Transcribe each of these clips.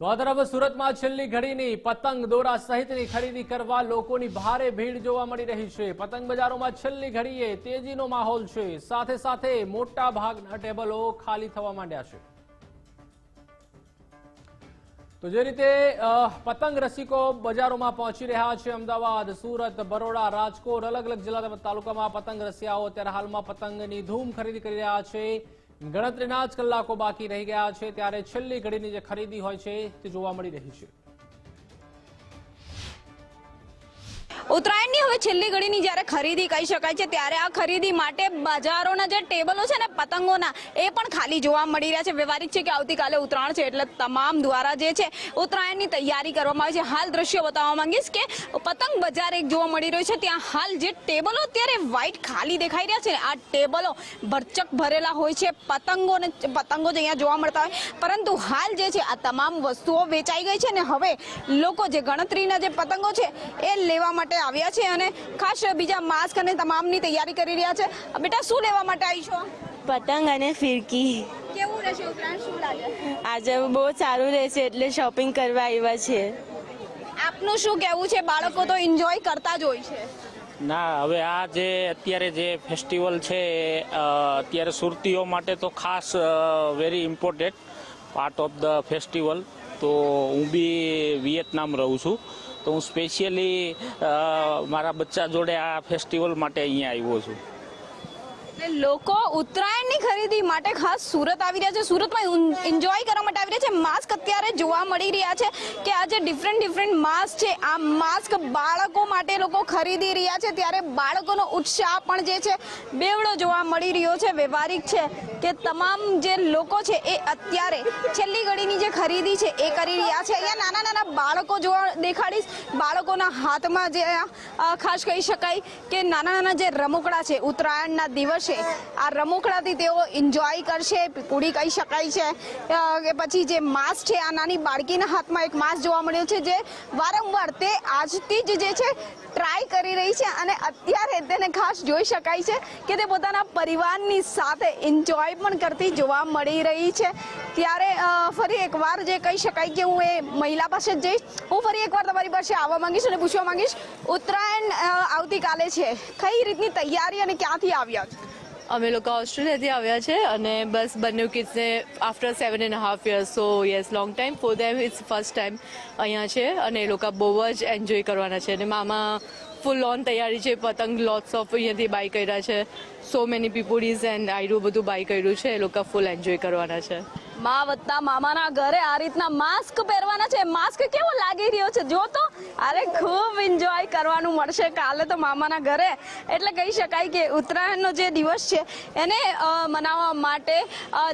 તો આ તરફ સુરતમાં છેલ્લી ઘડીની પતંગ દોરા સહિતની ખરીદી કરવા લોકોની ભારે ભીડ જોવા મળી રહી છે. પતંગ બજારોમાં છેલ્લી ઘડીએ તેજીનો માહોલ છે. સાથે સાથે મોટા ભાગના ટેબલો ખાલી થવા માંડ્યા છે. તો જે રીતે પતંગ રસિકો બજારોમાં પહોંચી રહ્યા છે અમદાવાદ, સુરત, બરોડા, રાજકોટ, અલગ અલગ જિલ્લા તાલુકામાં પતંગ રસિયાઓ અત્યારે હાલમાં પતંગની ધૂમ ખરીદી કરી રહ્યા છે. ગણતરીના જ કલાકો બાકી રહી ગયા છે, ત્યારે છેલ્લી ઘડીની જે ખરીદી હોય છે, તે જોવા મળી રહી છે. ઉત્તરાયણની હવે છેલ્લી ઘડીની જ્યારે ખરીદી કહી શકાય છે, ત્યારે આ ખરીદી માટે બજારોના જે ટેબલો છે ને, પતંગોના, એ પણ ખાલી જોવા મળી રહ્યા છે. વ્યવહારિક છે કે આવતીકાલે ઉત્તરાયણ છે, એટલે તમામ દ્વારા જે છે, ઉત્તરાયણની તૈયારી કરવામાં આવી છે. હાલ દ્રશ્ય બતાવવા માંગીશ કે પતંગ બજાર એક જોવા મળી રહ્યું છે, ત્યાં હાલ જે ટેબલો અત્યારે વ્હાઇટ ખાલી દેખાઈ રહ્યા છે આ ટેબલો ભરચક ભરેલા હોય છે. પતંગો ને, પતંગો જ અહીંયા જોવા મળતા હોય. પરંતુ હાલ જે છે, આ તમામ વસ્તુઓ વેચાઈ ગઈ છે ને, હવે લોકો જે ગણતરીના જે પતંગો છે, એ લેવા માટે આવ્યા છે અને ખાસ બીજા માસ્ક અને તમામની તૈયારી કરી રહ્યા છે. બેટા શું લેવા માટે આવી છો? પતંગ અને ફિરકી. કેવું રહેશે ઉપરાંત શું લાગે? આજે બહુ સારું રહેશે એટલે શોપિંગ કરવા આવ્યા છે. આપનું શું કહેવું છે? બાળકો તો એન્જોય કરતા જ હોય છે. ના હવે આ જે અત્યારે જે ફેસ્ટિવલ છે અત્યારે સુરતીઓ માટે તો ખાસ very important part of the festival તો હું બી વિયેતનામ રહું છું. તો હું સ્પેશિયલી મારા બચ્ચા જોડે આ ફેસ્ટિવલ માટે અહીંયા આવ્યો છું. લોકો ઉત્તરાયણની ખરીદી માટે ખાસ સુરત આવી રહ્યા છે. સુરતમાં એન્જોય કરવા માટે આવી રહ્યા છે. માસ્ક અત્યારે જોવા મળી રહ્યા છે કે આ જે ડિફરન્ટ ડિફરન્ટ માસ્ક છે, આ માસ્ક બાળકો માટે લોકો ખરીદી રહ્યા છે. ત્યારે બાળકોનો ઉત્સાહ પણ જે છે, બેવડો જોવા મળી રહ્યો છે. વ્યવહારિક છે કે તમામ જે લોકો છે એ અત્યારે છેલ્લી ઘડીની જે ખરીદી છે એ કરી રહ્યા છે. અહીંયા નાના નાના બાળકો જોવા દેખાડીશ. બાળકોના હાથમાં જે ખાસ કહી શકાય કે નાના નાના જે રમકડા છે, ઉત્તરાયણના દિવસે આ રમકડાથી તેઓ એન્જોય કરશે, પૂરી કહી શકાય છે. કે પછી જે માસ છે, આ નાની બાળકીના હાથમાં એક માસ જોવા મળ્યો છે, જે વારંવાર તે આજથી જ જે છે ટ્રાય કરી રહી છે અને અત્યારે તેને ખાસ જોઈ શકાય છે કે તે પોતાના પરિવારની સાથે એન્જોય પણ કરતી જોવા મળી રહી છે. ત્યારે ફરી એકવાર જે કહી શકાય કે હું એ મહિલા પાસે જ જઈશ. હું ફરી એકવાર તમારી પાસે આવવા માંગીશ અને પૂછવા માંગીશ, ઉત્તરાયણ આવતીકાલે છે. કઈ રીતની તૈયારી અને ક્યાંથી આવ્યા છો? અમે લોકો ઓસ્ટ્રેલિયાથી આવ્યા છે અને બસ બંને કિડ્સને after seven and half years so yes long time for them it's first time અહીંયા છે અને એ લોકો બહુ જ એન્જોય કરવાના છે. અને મામા ફૂલ ઓન તૈયારી છે, પતંગ લોટ્સ ઓફ અહીંયાથી બાય કર્યા છે. સો મેની પીપુડીઝ એન્ડ આયરું બધું બાય કર્યું છે, એ લોકો ફૂલ એન્જોય કરવાના છે. મા વત્તા મામાના ઘરે આ રીતના માસ્ક પહેરવાના છે. માસ્ક કેવો લાગી રહ્યો છે? જો તો અરે ખૂબ એન્જોય કરવાનું મળશે. કાલે તો મામાના ઘરે. એટલે કહી શકાય કે ઉત્તરાયણનો જે દિવસ છે, એને મનાવવા માટે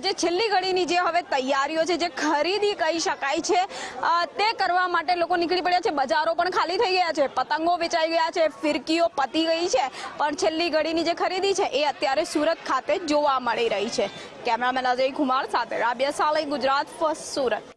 જે છેલ્લી ઘડીની જે હવે તૈયારીઓ છે, જે ખરીદી કહી શકાય છે તે કરવા માટે લોકો નીકળી પડ્યા છે. બજારો પણ ખાલી થઈ ગયા છે. પતંગો વેચાઈ ગયા છે. ફિરકીઓ પતી ગઈ છે. પણ છેલ્લી ઘડીની જે ખરીદી છે, એ અત્યારે સુરત ખાતે જોવા મળી રહી છે. કેમેરામેન અજય કુમાર સાથે રાબિયા સાલઈ ગુજરાત ફર્સ્ટ સુરત